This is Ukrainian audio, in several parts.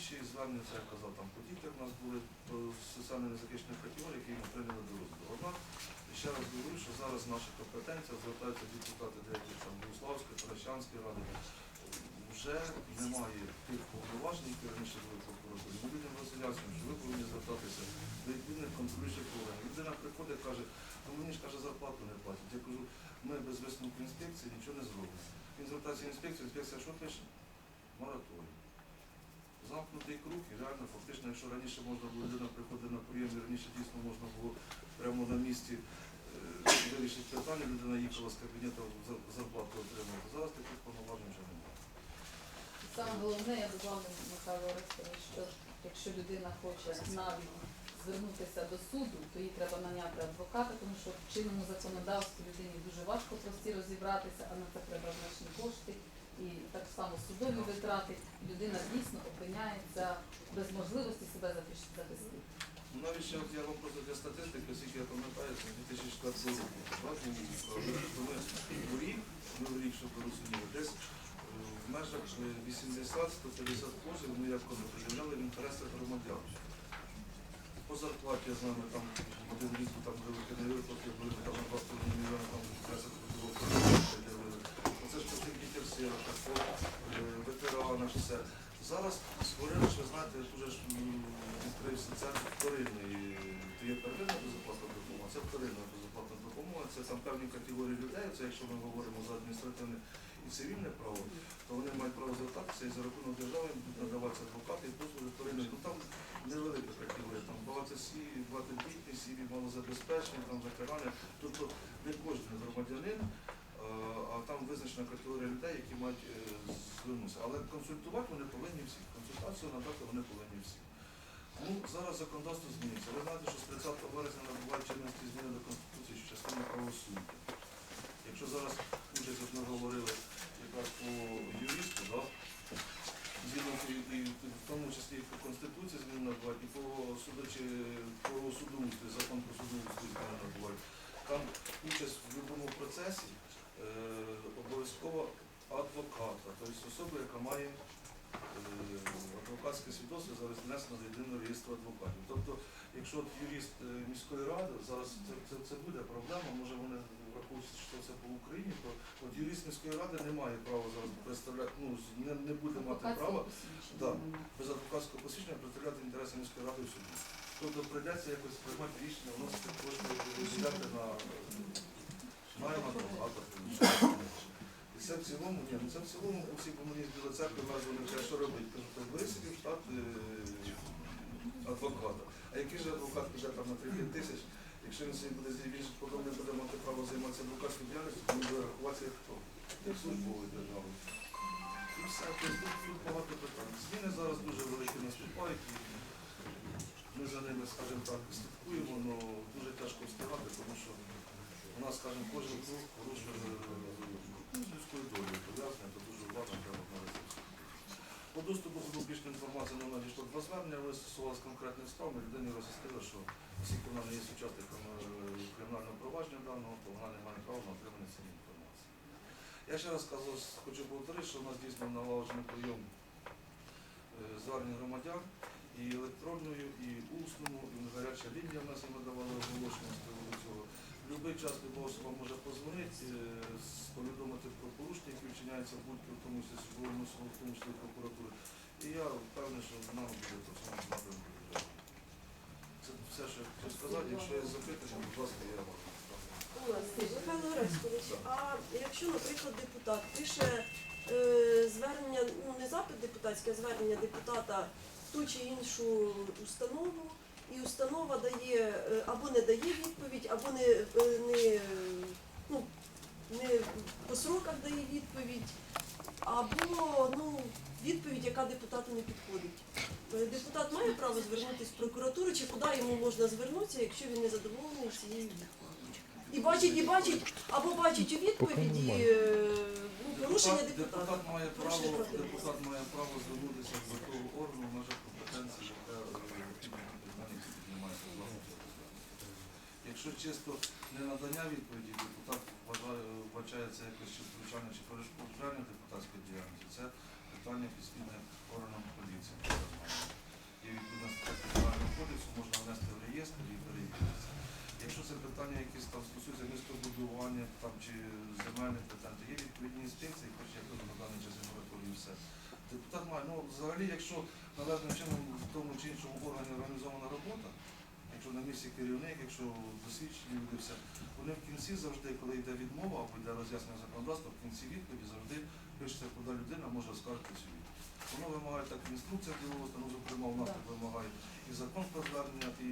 інші звернення, це я казав, там по дітях у нас були по соціально незахищених категорій, які ми прийняли до розгляду. Однак, ще раз говорю, що зараз наша компетенція звертаються депутати деяких там Богуславської, Таращанської ради. Вже немає тих повноважень, які раніше були прокуратурі. Ми будемо розглядати, що ви повинні звертатися до відповідних контролюючих органів. Людина приходить і каже, ну мені ж каже, зарплату не платять. Я кажу, ми без висновку інспекції нічого не зробимо. Він звертається інспекцію, інспекція що пише? Мораторій. Замкнутий круг і реально фактично, якщо раніше можна було людина приходить на прийом, і раніше дійсно можна було прямо на місці е, вирішити питання, людина їхала з кабінету зарплату отримувати. Зараз таких повноважень вже немає. Саме головне, я дозволю Михайло Орестович, що якщо людина хоче навіть звернутися до суду, то їй треба наняти адвоката, тому що в чинному законодавстві людині дуже важко прості розібратися, а на це треба значні кошти. І так само судові витрати, людина дійсно опиняється без можливості себе захистити. Навіть ще от я вам просто для статистики, оскільки я пам'ятаю, це 2004 року. Ми в рік, ми щоб розуміли, десь е, в межах е, 80-150 позовів ми як пред'являли в інтересах громадян. По зарплаті з нами там один рік там великі не виплати, були там на 2,5 мільйони там в інтересах трудового пред'явили. Оце ж по по е, ветеранах, все. Зараз створили, що знаєте, дуже ж відкрився центр вторинної, то є первинна безоплатна допомога, це вторинна безоплатна допомога, це там певні категорії людей, це якщо ми говоримо за адміністративне і цивільне право, то вони мають право звертатися і за рахунок держави будуть надаватися адвокати і послуги вторинної. Ну там невелика категорія, там багатосім'ї, багатодітні сім'ї, малозабезпечені, там ветерани. Тобто не кожен громадянин, а, а там визначена категорія людей, які мають е, звернутися. Але консультувати вони повинні всі. Консультацію надати вони повинні всі. Ну, зараз законодавство зміниться. Ви знаєте, що з 30 березня набувають чинності зміни до Конституції що частини правосуддя. Якщо зараз участь, от ми говорили якраз по юристу, да? згідно і, в тому числі і по Конституції зміни набувають, і по судочі, по судоустрій, закон про судоустрій зміни набувають. Там участь в будь-якому процесі е, обов'язково адвоката, тобто особа, яка має е, адвокатське свідоцтво зараз внесено до єдиного реєстру адвокатів. Тобто, якщо от юрист е, міської ради, зараз це, це, це буде проблема, може вони враховують, що це по Україні, то от юрист міської ради не має права зараз представляти, ну не, не буде мати права Да. без адвокатського посвідчення представляти інтереси міської ради в суді. Тобто прийдеться якось приймати рішення, вносити кошти, виділяти на маємо адвоката. І це в цілому, ні, ну це в цілому у комуністів біля церкви нас вони кажуть, що робити. Кажу, то ви в штат е, адвоката. А який же адвокат піде там на 30 тисяч, якщо він собі буде же потім не буде мати право займатися адвокатською діяльністю, то він буде рахуватися як хто? Як службовий державний. І все, тобто тут, тут багато питань. Зміни зараз дуже великі наступають. Ми за ними, скажімо так, слідкуємо, але дуже тяжко встигати, тому що у нас, скажімо, кожен крок порушує ну, з людською долею пов'язане, то дуже уважно треба навести. По доступу до публічної інформації нам надійшло два звернення, але стосувалося конкретних справ, ми людині роз'яснили, що оскільки вона не є учасником кримінального провадження даного, то вона не має права на отримання цієї інформації. Я ще раз кажу, хочу повторити, що у нас дійсно налагоджений прийом е, звернень громадян і електронною, і усному, і гаряча лінія в нас і ми давали оголошення з будь-який час люба особа може позвонити, е, повідомити про порушення, які вчиняються в будь-якому тому числі в тому числі прокуратури. І я впевнений, що нам буде в цьому напрямку. Це все, що я хотів сказати. Якщо є запитання, будь ласка, я вам. Михайло Орестович, а якщо, наприклад, депутат пише е, звернення, ну не запит депутатське, а звернення депутата в ту чи іншу установу, і установа дає е, або не дає відповідь, або не, е, не, ну, не по сроках дає відповідь, або ну, відповідь, яка депутату не підходить. Е, Депутат має право звернутися в прокуратуру, чи куди йому можна звернутися, якщо він не задоволений цією відповіддю? І бачить, і бачить, або бачить у відповіді ну, порушення Депутат, депутат має право, депутат має право звернутися до того органу в межах компетенції, яка Якщо чисто не надання відповіді, депутат вбачає це якось чи втручання чи перешкоджання депутатської діяльності, це питання підслідне органам поліції. І відповідно кримінального кодексу можна внести в реєстр і перевірити. Якщо це питання, якісь там стосуються містобудування там, чи земельних питань, то є відповідні інспекції, хоч я на даний час і все. Депутат має, ну взагалі, якщо належним чином в тому чи іншому органі організована робота якщо на місці керівник, якщо досвідчені люди все, вони в кінці завжди, коли йде відмова або йде роз'яснення законодавства, в кінці відповіді завжди пишеться, куди людина може оскаржити цю відповідь. Воно вимагає так інструкція ділового стану, зокрема, у нас Так. вимагає і закон про звернення, і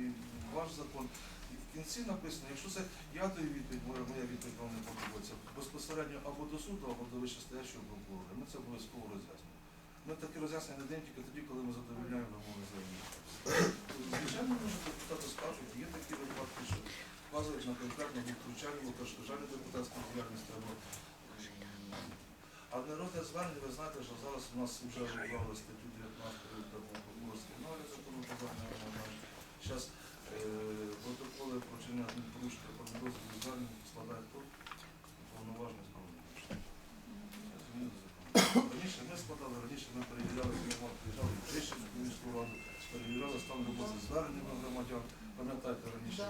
ваш закон. І в кінці написано, якщо це я даю відповідь, моя, моя відповідь вам не подобається, безпосередньо або до суду, або до вищестоящого прокурора. Ми це обов'язково роз'яснимо. Ми такі роз'яснення надаємо тільки тоді, коли ми задовольняємо вимоги заявника. Звичайно, може депутати скажуть, є такі випадки, що вказують на конкретно втручання, перешкоджання депутатської діяльності або а не розгляд звернення, ви знаєте, що зараз у нас вже ввели статтю 19 Тернопільської нові закону про. Зараз протоколи про чинення порушення про розгляд звернень складає хто? Повноважний справді. Раніше ми складали, раніше ми перевіряли громад, приїжджали в Трещину, в міську раду, перевіряли стан роботи звернення громадян. Пам'ятаєте, раніше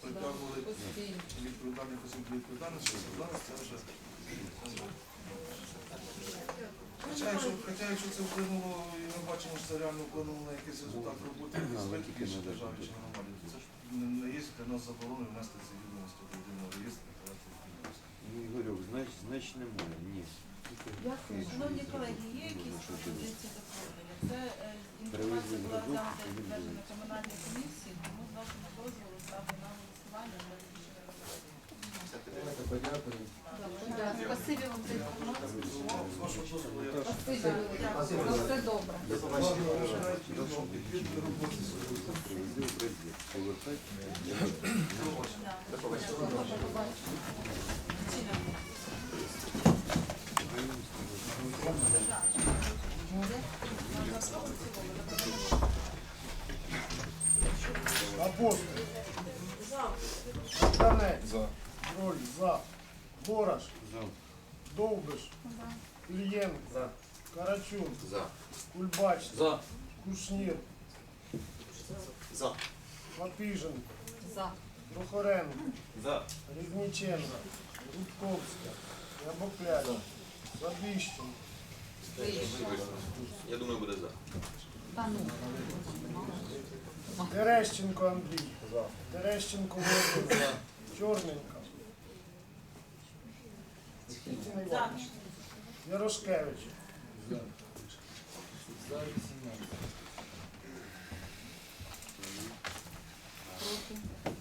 притягували відповідальних осіб до відповідальності, зараз це вже. Хоча якщо, хоча якщо це вплинуло, і ми бачимо, що це реально вплинуло на якийсь результат роботи інспекторів більше державі чи громаді, то це ж не, не є для нас забороною внести ці відомості до єдиного реєстру. Ну, Ігорюк, значить, значить немає, ні. Дякую. Шановні колеги, є якісь пропозиції доповнення? Це е, інформація була продукт, взята і і підтверджена комунальній комісії, тому з вашого дозволу ставлю на голосування для рішення. Дякую. Спасибі вам за інформацію. Спасибі. Спасибо. Все добре. Да. До побачення. Апостол, За. Богданець, Роль, За, Ворож, За. Довбиш, Ільєнко, Карачун, За. Кульбач, За. Кушнір, За. Лапіженко, За. Прохоренко, За. Різніченко, Рудковська, Ябокляч, Забіщенко, Я думаю, буде за. Та ну. Терещенко Андрій, Терещенко Володимир, Чорненька, Нікітін Іванович, Ярошкевич, Е,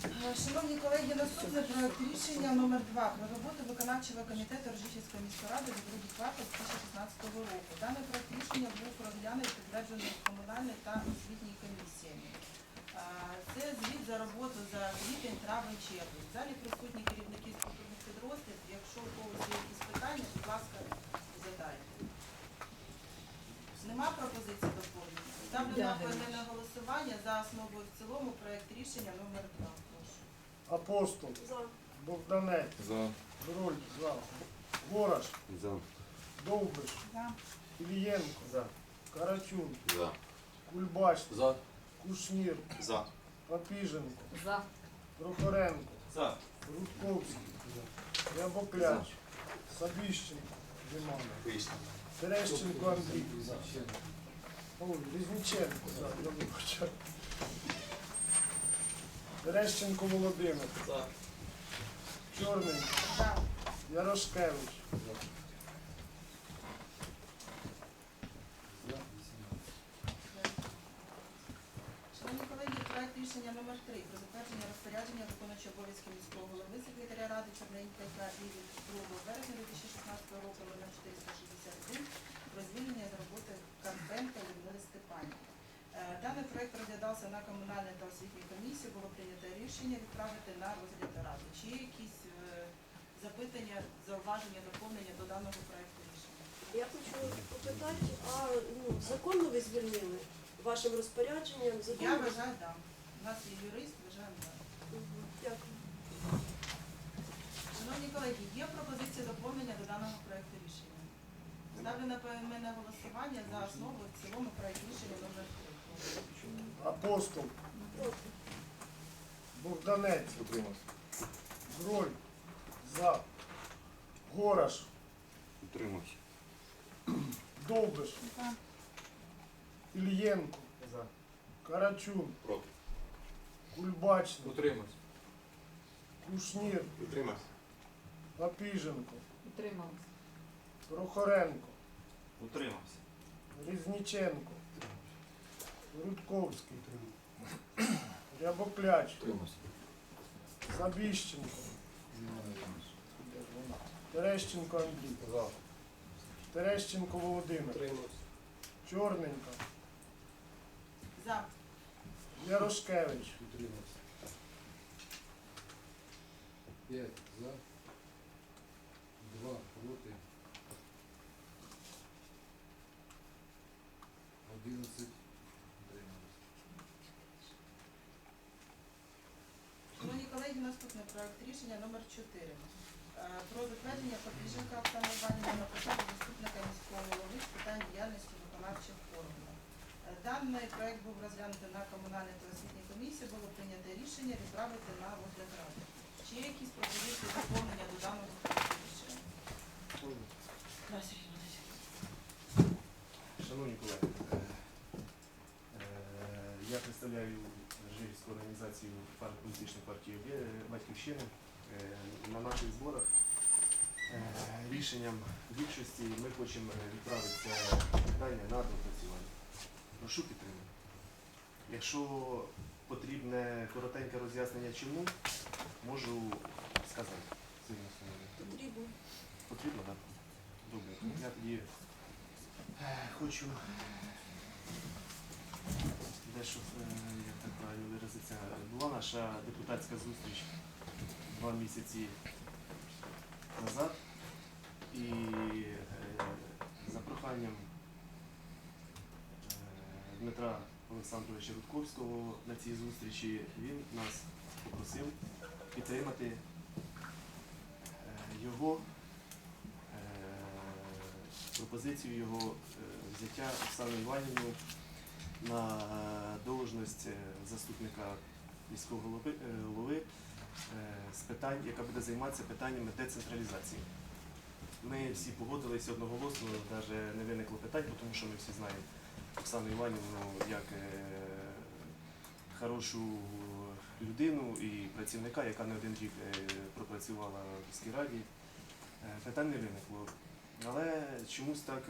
Шановні колеги, наступний проект рішення номер 2 про роботу виконавчого комітету Рожищенської міської ради за другий квартал 2016 року. Даний проект рішення був розглянутий і підтверджений комунальною та освітньою комісіями. Е, Це звіт за роботу за квітень, травень, червень. В залі присутні керівники структурних підрозділів. Якщо у когось є якісь питання, будь ласка, задайте. Нема пропозиції доповнення. Ставлю на поіменне голосування за основу і в цілому проект рішення номер 2. Апостол, За. Богданець, За. Роль, За, Ворож, За. Довбиш, За. Ільєнко, За. Карачун, За. Кульбач, За. Кушнір, За. Папіженко, За. Прохоренко, За. Рудковський, Ябокляч, Сабіщенко, Димана, Терещенко Андрій, Ой, Різниченко, за, я вибачаю. Терещенко Володимир, За. Чорненько, За. Ярошкевич, Шановні колеги, проект рішення номер 3 про затвердження розпорядження виконуючого обов'язки міського голови секретаря ради Чорненька і від 2 березня 2016 року номер 461 про звільнення з роботи Карпенка Людмили Степанівни. Е, Даний проект розглядався на комунальній та освітній комісії. Було прийнято рішення відправити на розгляд ради. Чи є якісь е, запитання, зауваження, доповнення до даного проекту рішення? Я хочу попитати, а ну, законно ви звільнили вашим розпорядженням? Я вважаю, так. У нас є юрист, вважаю, так. Мгм. Дякую. Шановні колеги, є пропозиція доповнення до даного проекту рішення. Ставлю на поіменне голосування за основу в цілому проект рішення номер 3. Апостол. Богданець, Роль, За, Гораш, Утримався. Довбиш, Ільєнко, За. Карачун, Проти. Кульбачний, Утримався. Кушнір, Утримався. Папіженко, Утримались. Прохоренко, Утримався. Різніченко, Рудковський, Рябокляч, Утримався. Забіщенко, Терещенко Андрій, Терещенко Володимир. Чорненька, За. Ярошкевич, П'ять. За. Два проти. Одинадцять. Утрималися. Шановні наступний проект рішення номер 4 про затвердження Подвіженка Оксани Іванівни на посаду заступника міського голови з питань діяльності виконавчих органів. Е, Даний проект був розглянутий на комунальній та освітній комісії, було прийнято рішення відправити на розгляд ради. Чи є якісь пропозиції доповнення до даного рішення? Шановні колеги, е, е, я представляю Жирівську організацію політичної партії Батьківщини. Е, На наших зборах е, рішенням більшості ми хочемо е, відправити це питання на доопрацювання. Прошу підтримати. Якщо потрібне коротеньке роз'яснення чому, можу сказати. Потрібно. Потрібно, так? Добре. Я тоді е, хочу дещо, е, як так правильно виразиться, була наша депутатська зустріч два місяці назад. І е, за проханням е, Дмитра Олександровича Рудковського на цій зустрічі він нас попросив підтримати його пропозицію його взяття Оксани Іванівну на е, должність заступника міського голови, е, голови е, з питань, яка буде займатися питаннями децентралізації. Ми всі погодилися одноголосно, навіть не виникло питань, тому що ми всі знаємо Оксану Іванівну як хорошу людину і працівника, яка не один рік пропрацювала в міській раді. Питань не виникло. Але чомусь так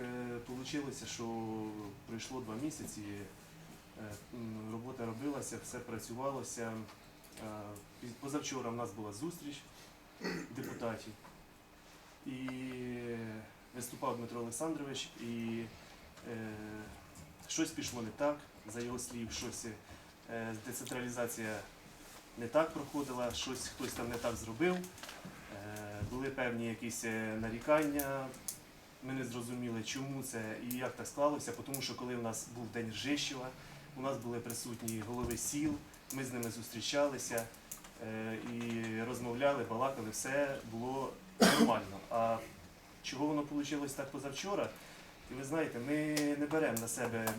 вийшло, що пройшло два місяці, робота робилася, все працювалося. Е, Позавчора в нас була зустріч депутатів. І виступав Дмитро Олександрович, і е, щось пішло не так, за його слів, щось е, децентралізація не так проходила, щось хтось там не так зробив. Е, Були певні якісь е, нарікання. Ми не зрозуміли, чому це і як так склалося, тому що коли в нас був день Жищева, у нас були присутні голови сіл, ми з ними зустрічалися е, і розмовляли, балакали, все було нормально. А чого воно вийшло так позавчора? І ви знаєте, ми не беремо на себе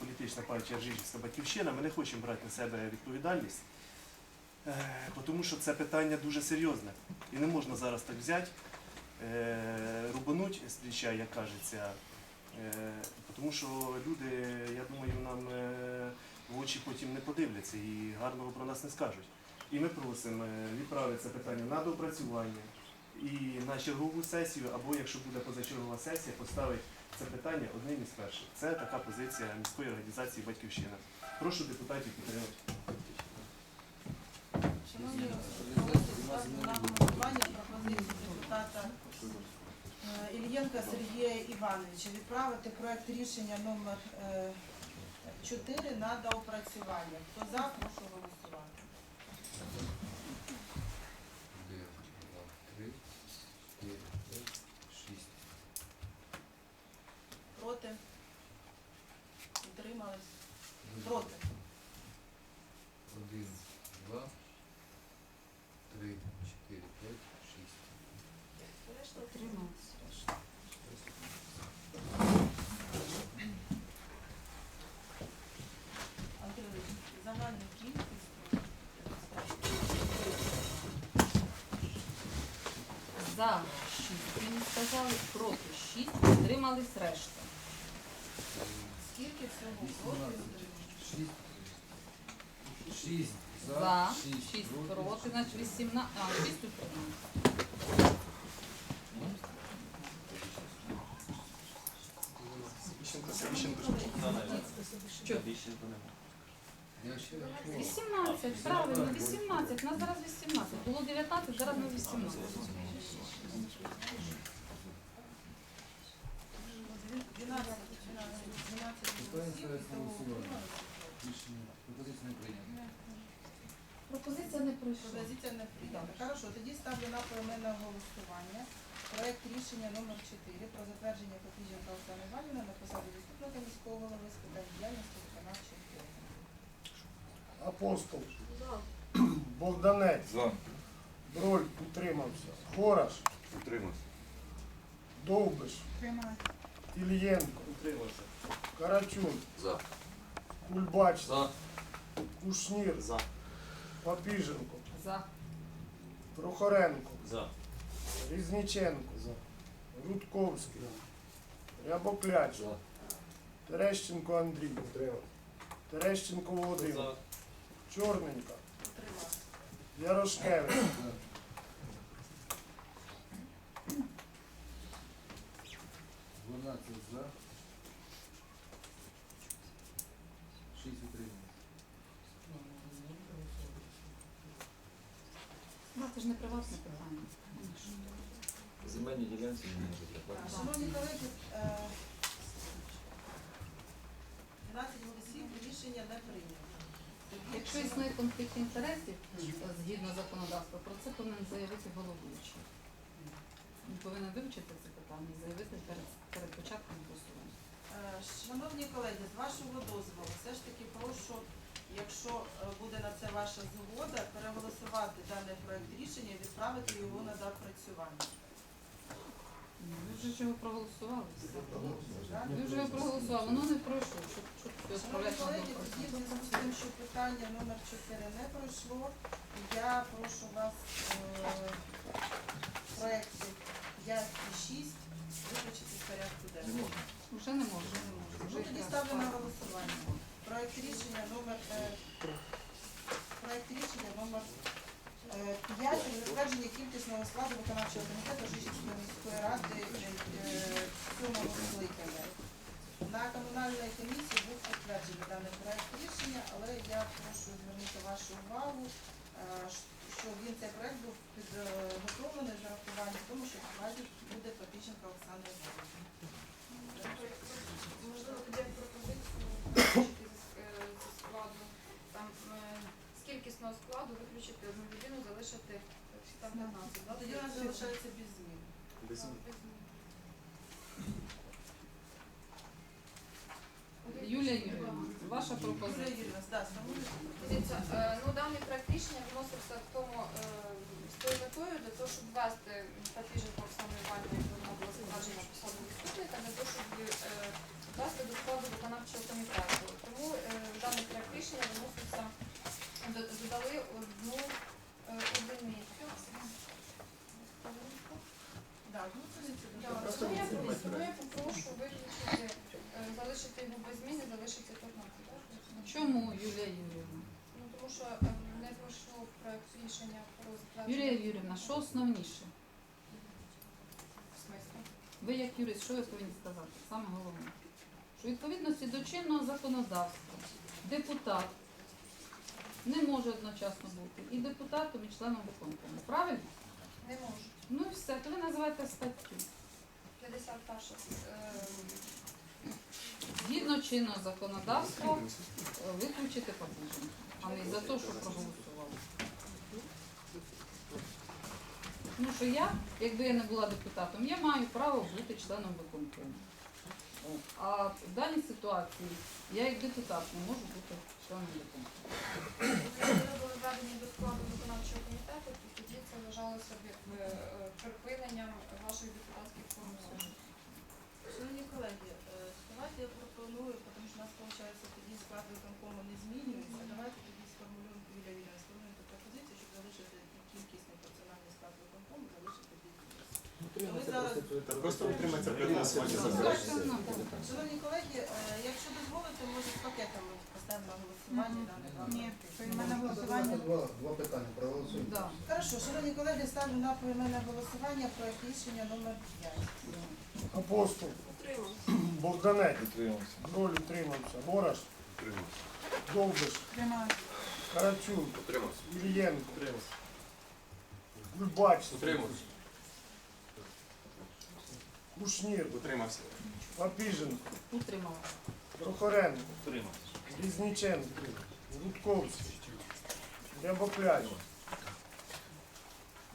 політична партія Ржижівська батьківщина, ми не хочемо брати на себе відповідальність. Е, Тому що це питання дуже серйозне. І не можна зараз так взяти, е, рубануть з як кажеться. Е, Тому що люди, я думаю, нам е, в очі потім не подивляться і гарного про нас не скажуть. І ми просимо е, відправити це питання на доопрацювання і на чергову сесію, або якщо буде позачергова сесія, поставити це питання одним із перших. Це така позиція міської організації Батьківщина. Прошу депутатів підтримати. Шановні колеги, ставлю на голосування депутата Ільєнка Сергія Івановича відправити проект рішення номер е, 4 на доопрацювання. Хто за, прошу голосувати. Один, два, три, чотири, п'ять, шість. Проти? Утримались? Проти. Один, два, три, чотири, п'ять, шість. Решта утрималась. Андрій Володимирович, загальну кількість. За 6, ви не сказали, проти 6, утримались решта. Скільки всього проти? Шість. Шість за, За, 6 проти. значить 18, а, 6 утримались. Віщенко, Віщенко. Що? Я ще раз. 18, правильно, 18, нас зараз 18. Було 19, зараз на 18. 12, 12 Питання голосів, ставиться на того голосування. утримались. Рішення. Пропозиція не прийнята. Пропозиція не пройшла. Пропозиція не прийнята. Хорошо, тоді ставлю на поіменне голосування. Проект рішення номер 4 про затвердження Копіженка Оксани Іванівни на посаду заступника міського голови з питань діяльності. Апостол. За. Богданець. За. Броль утримався. Хораш. Утримався. Довбиш. Ільєнко. Утримався. Карачун. За. Кульбач. За. Кушнір. За. Папіженко. За. Прохоренко. За. Різніченко. Рудковський. Рябокляч. За. Терещенко Андрій. Терещенко Володимир. Чорненька. Ярошкевич. Дванадцять за. Шість утримались. Ну, Це ж не приватне питання. Земельні ділянці не можуть Шановні колеги, е, 12 голосів рішення не прийнято. Якщо існує конфлікт інтересів згідно законодавства, про це повинен заявити головуючий. Він повинен вивчити це питання і заявити перед, перед початком голосування. Е, Шановні колеги, з вашого дозволу, все ж таки прошу, якщо е, буде на це ваша згода, переголосувати даний проект рішення і відправити його на доопрацювання. Ви вже його проголосували. Ви вже його проголосували, воно не пройшло. Щоб, щоб Шановні відправляти на колеги, тоді в зв'язку з тим, що питання номер 4 не пройшло, я прошу вас е, проекти 5 і 6 виключити з порядку денного. Вже не може. Ну, тоді ставлю на голосування. Проект рішення номер е, проект рішення номер 5 затвердження кількісного складу виконавчого комітету Жишівської міської ради е, сьомого скликання. На комунальній комісії був підтверджений даний проект рішення, але я прошу звернути вашу увагу, е, що він цей проект був підготовлений з урахуванням тому, що в складі буде Попіченка Оксана Іванівна. Можливо, тоді як пропозицію виключити зі ск- е, зі складу там е, з кількісного складу виключити одну людину, залишити е, там 15, да? Тоді у нас залишається без змін. Так, без змін. Юлія Юрійовна, ваша пропозиція. Дивіться, е, ну даний проект рішення в тому е, з тою метою для того, щоб ввести Оксану Іванівну, яку вона була затверджена посаду заступника, для того, щоб е, ввести до складу виконавчого комітету. Тому е, даний проект рішення вносився, до- додали одну е, одиницю. Да, ну, це не це. Да, Тому я попрошу- тому я попрошу виключити, е, залишити його без змін і залишити 15. так? Чому Юлія Юрівна? Ну, тому що е, не пройшло проект рішення про затвердження. Юлія Юрівна, що основніше? В смислі? Ви як юрист, що ви повинні сказати? Саме головне. Що відповідності до чинного законодавства депутат не може одночасно бути і депутатом, і членом виконкому. Правильно? Не можу. Ну і все, то ви називаєте статтю. 51 е, Згідно чинного законодавства е, виключити побуження, а не за те, що проголосували. Ну що я, якби я не була депутатом, я маю право бути членом виконкому. А в даній ситуації я як депутат не можу бути членом виконкому. Якщо ви були введені до складу виконавчого комітету, то тоді це вважалося б е, припиненням ваших депутатських повноважень. Шановні колеги, е, давайте я пропоную, тому що у нас виходить тоді склад виконкому не змінюється. Давайте тоді сформулюємо Юлія Юрійовна, сформулюємо таку пропозицію, щоб залишити і кількісний персональний склад виконкому, залишити без змін. Ну, то Ми зараз Просто утриматися при голосуванні за Шановні колеги, е, якщо дозволите, може з пакетами поставимо на голосування. Ні, поіменне голосування. Два, питання проголосуємо. Хорошо, шановні колеги, ставлю на поіменне голосування проект рішення номер 5. Апостол, Утримався. Богданець, Броль утримався, Гораш, Утримався. Довбиш, Приймаю. Карачун, Утримався. Ільєнко, Гульбач, Утримався. Кушнір, Утримався. Папіженко, Утрималась. Прохоренко, Утримався. Різниченко, Рудковський, Рябокляч,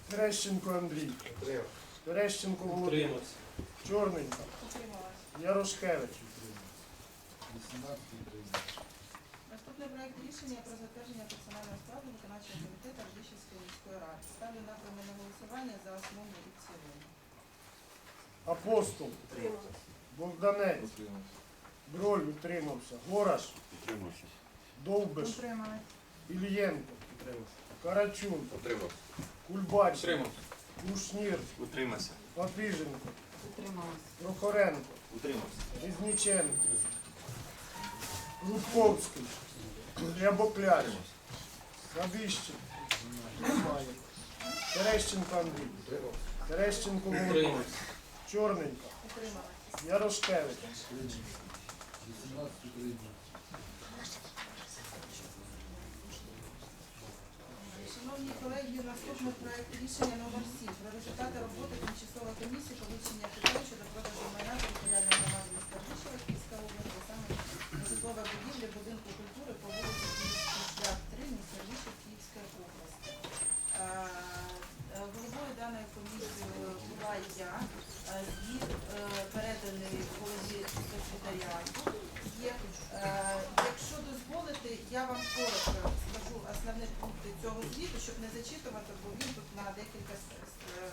Терещенко Андрій, Терещенко Володимир, Чорненька, Утрималась. Ярошкевич, утримався. Наступний проект рішення про затвердження персонального складу виконавчого комітету Ржищівської міської ради. Ставлю на голосування за основу і цілому. Апостол, Богданець, Броль утримався, Гораш, Утримався. Довбиш, Утримаю. Ільєнко, Карачун, Утримався. Кульбач, Утримався. Кушнір, Утримався. Папіженко, Утрималась. Прохоренко, Утримався. Різниченко, Рудковський, Рябокляч, Савіщик, немає. Терещенко Андрій, Терещенко Володимир, Чорненька, Ярошкевич, Шановні колеги, наступний проект рішення номер 7 про результати роботи тимчасової комісії по вивчення питань щодо продажу майна територіальної громади міста Ржищева Київської області, а саме житлова будівля будинку культури по вулиці Київський шлях 3, міста Ржищів Київської області. Е, е, Головою даної комісії була я. Е, Звіт е, переданий голові секретаріату. Е, якщо дозволите, я вам коротко скажу основні пункти цього звіту, щоб не зачитувати, бо він тут на декілька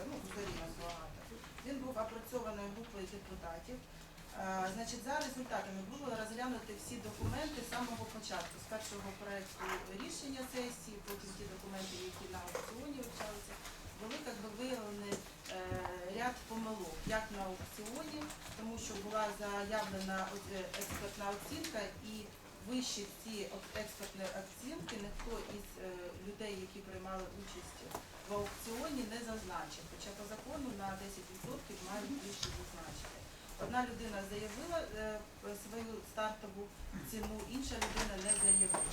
ну, сторінок багато. Він був опрацьований групою депутатів. Значить, за результатами було розглянути всі документи з самого початку, з першого проекту рішення сесії, потім ті документи, які на аукціоні вивчалися, були як би виявлені ряд помилок, як на аукціоні, тому що була заявлена е, експертна оцінка і вище ці експертні оцінки ніхто із е, людей, які приймали участь в аукціоні, не зазначив. Хоча по закону на 10% мають більше зазначити. Одна людина заявила е, свою стартову ціну, інша людина не заявила.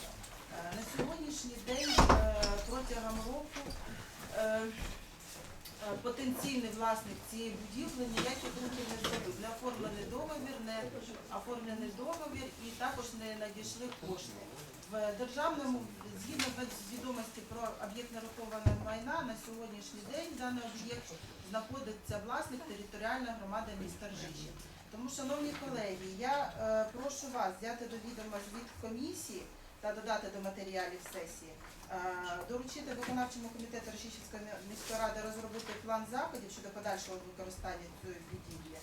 Е, На сьогоднішній день е, протягом року е, е, потенційний власник цієї будівлі ніяких рухів не зробив. Не оформлений договір, не оформлений договір і також не надійшли кошти. В державному, згідно відомості про об'єкт нерухомого майна, на сьогоднішній день даний об'єкт знаходиться власник територіальної громади міста Ржищів. Тому, шановні колеги, я е, прошу вас взяти до відома звіт комісії та додати до матеріалів сесії. Е, Доручити виконавчому комітету Російської міської ради розробити план заходів щодо подальшого використання цієї будівлі.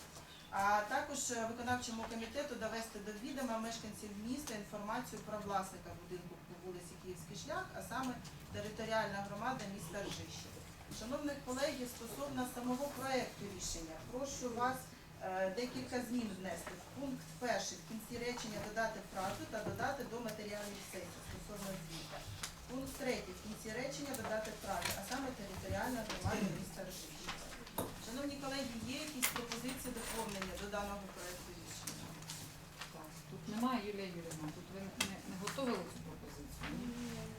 А також е, виконавчому комітету довести до відома мешканців міста інформацію про власника будинку по вулиці Київський шлях, а саме територіальна громада міста Ржищів. Шановні колеги, стосовно самого проекту рішення, прошу вас е, декілька змін внести. В пункт перший в кінці речення додати фразу та додати до матеріалів сесії стосовно звіта. Пункт третій в кінці речення додати фразу, а саме територіальна громада міста Ржищів. Шановні колеги, є якісь пропозиції доповнення до даного проекту рішення? Так, Тут немає Юлія Юрівна, тут ви не, не готовили цю пропозицію? Ні?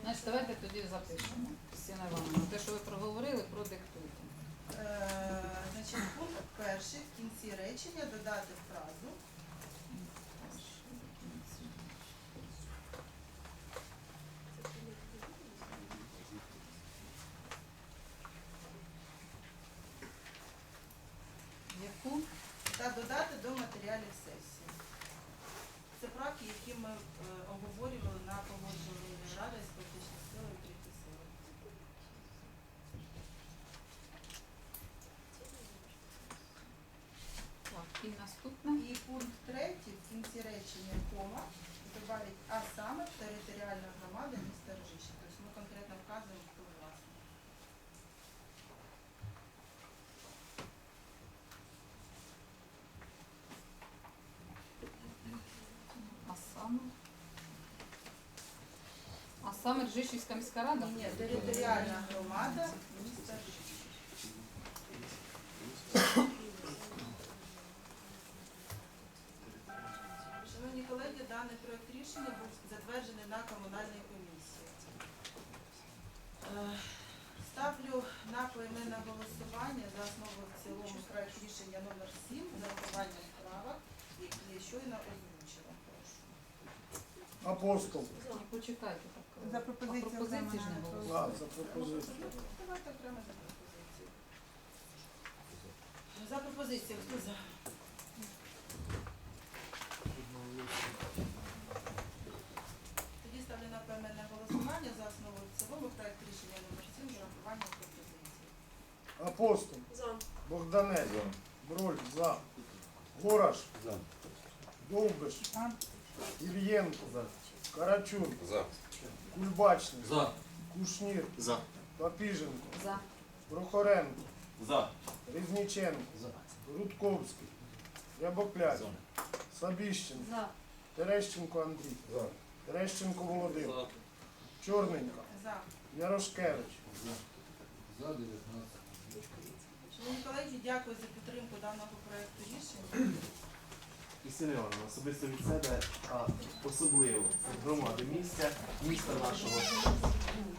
Значить, давайте тоді запишемо. Кристина Івановна, те, що ви проговорили, продиктуйте. Е, Значить, пункт перший в кінці речення додати фразу. Яку? та додати до матеріалів сесії. Це правки, які ми е, обговорювали на погоджувальній раді з політичних сил і третій сили. Так, і наступне. І пункт третій в кінці речення кома добавить, а саме територіальна громада міста Ржища. Тобто ми конкретно вказуємо, хто власник. саме. А саме Ржищівська міська рада? Ні, територіальна громада міста Ржищів. Шановні колеги, даний проект рішення був затверджений на комунальній комісії. Е, Ставлю на поіменне голосування за основу в цілому проект рішення номер 7 з урахуванням правок, які я щойно озвучила. Апостол. Почекайте так. За пропозицію пропозиції ж не було. За, за пропозицію. Давайте окремо за пропозицію. За пропозицію, хто за? Тоді ставлю на поіменне голосування за основу в цілому проект рішення номер 7 з урахуванням пропозицій. Апостол. За. Богданець. Броль. За. Гораш. За. Довбиш. За. Ільєнко. Карачун. За. Кульбачний. За. Кушнір. За. Папіженко. За. Прохоренко. За. Різніченко. Рудковський. Рябокляч. Сабіщенко. За. Терещенко Андрій. Терещенко Володимир. Чорненька. За. Ярошкевич. За 19. Шановні колеги, дякую за підтримку даного проекту рішення. Істина Івановна, особисто від себе, а особливо громади місця, міста нашого.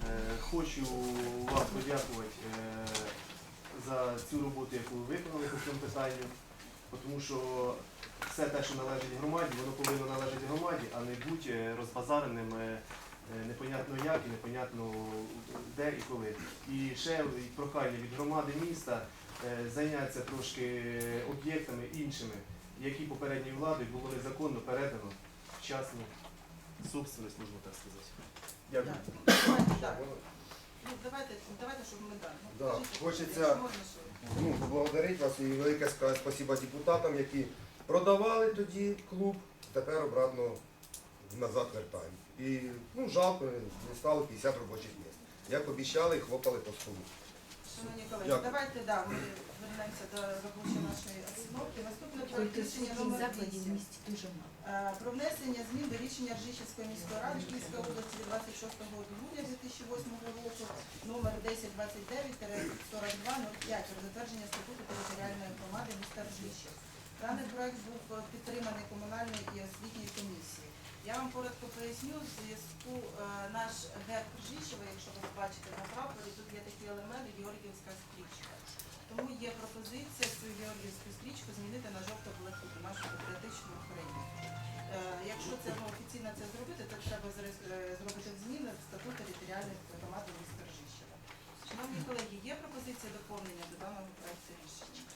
Е, Хочу вам подякувати е, за цю роботу, яку ви виконали по цьому питанню, тому що все те, що належить громаді, воно повинно належати громаді, а не бути е, розбазареним непонятно як і непонятно де і коли. І ще прохання від громади міста зайнятися трошки об'єктами іншими які попередньою владою було незаконно передано в частну собственность, можна так сказати. Дякую. Давайте. Ну, давайте, давайте, щоб ми далі. Да, скажіть, хочеться- якщо можна, що- ну, поблагодарити вас і велике сказати спасибо депутатам, які продавали тоді клуб, тепер обратно назад вертаємо. І ну, жалко, не стало 50 робочих місць. Як обіцяли, хлопали по столу. Шановні колеги, Дякую. давайте да, ми вернемося до робочої нашої обстановки. Наступне проект рішення номер 8. Е, Про внесення змін до рішення Ржищівської міської ради Київської області від 26 грудня 2008 року номер 1029-4205 про затвердження статуту територіальної громади міста Ржищів. Даний проект був підтриманий комунальною і освітньою комісією. Я вам коротко поясню, в зв'язку е, наш герб Ржищева, якщо ви бачите на прапорі, тут є такий елемент Георгіївська стрічка. Тому є пропозиція цю Георгіївську стрічку змінити на жовто-блакитну, нашу патріотичну Україну. Е, Якщо це офіційно це зробити, то треба е, зробити зміни в статут територіальної громади міста Ржищева. Шановні колеги, є пропозиція доповнення до даного проекту рішення?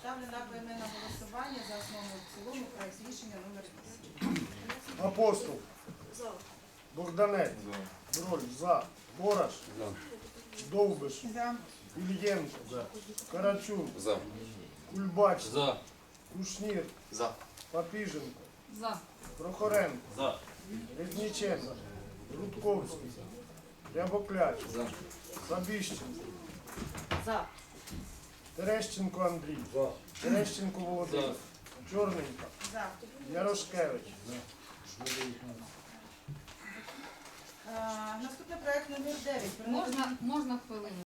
Ставлю на поіменне голосування за основу в цілому проект рішення номер 8. Апостол. За. Богданець. Броль. За. Гораш. За. Довбиш. За. Ільєнко. Карачун. За. Кульбачний. За. Кушнір. За. Папіженко. За. Прохоренко. За. Різніченко. Рудковський. Рябокляч. За. Сабіщенко. За. Терещенко Андрій. Терещенко Володимир. Чорненька. За. Ярошкевич. За Е, Наступний проект номер 9. Можна, можна хвилину?